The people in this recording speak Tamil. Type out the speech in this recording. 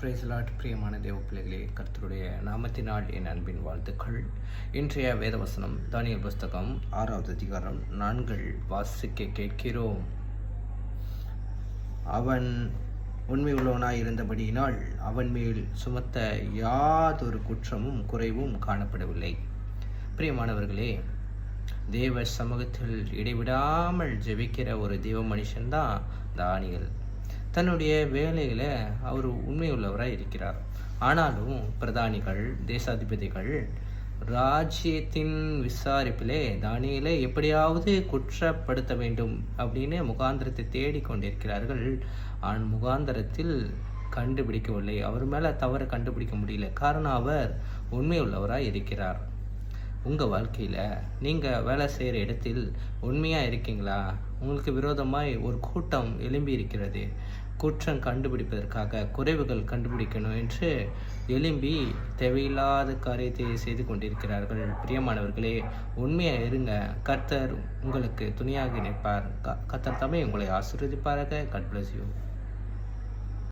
பிரேசலாட் பிரியமான தேவ பிள்ளைகளே கர்த்தருடைய நாமத்தினால் என் அன்பின் வாழ்த்துக்கள். இன்றைய வேதவசனம் தானியல் புஸ்தகம் ஆறாவது அதிகாரம் நான்கள் வாசிக்க கேட்கிறோம். அவன் உண்மை உள்ளவனாய் இருந்தபடியினால் அவன் மேல் சுமத்த யாதொரு குற்றமும் குறைவும் காணப்படவில்லை. பிரியமானவர்களே தேவ சமூகத்தில் இடைவிடாமல் ஜெபிக்கிற ஒரு தெய்வ மனுஷன்தான் தானியல். தன்னுடைய வேலையில் அவர் உண்மையுள்ளவராக இருக்கிறார். ஆனாலும் பிரதானிகள் தேசாதிபதிகள் ராஜ்யத்தின் விசாரிப்பிலே தானியலை எப்படியாவது குற்றப்படுத்த வேண்டும் அப்படின்னு முகாந்திரத்தை தேடிக்கொண்டிருக்கிறார்கள். ஆன் முகாந்திரத்தில் கண்டுபிடிக்கவில்லை. அவர் மேலே தவறு கண்டுபிடிக்க முடியல. காரணம் அவர் உண்மையுள்ளவராக இருக்கிறார். உங்கள் வாழ்க்கையில் நீங்கள் வேலை செய்கிற இடத்தில் உண்மையாக இருக்கீங்களா? உங்களுக்கு விரோதமாய் ஒரு கூட்டம் எழும்பி இருக்கிறது. குற்றம் கண்டுபிடிப்பதற்காக குறைவுகள் கண்டுபிடிக்கணும் என்று எழும்பி தேவையில்லாத காரியத்தை செய்து கொண்டிருக்கிறார்கள். பிரியமானவர்களே உண்மையாக இருங்க. கர்த்தர் உங்களுக்கு துணியாக நிற்பார் க- கர்த்தர் தம்மை உங்களை ஆசீர்வதிப்பாராக. Cut bless you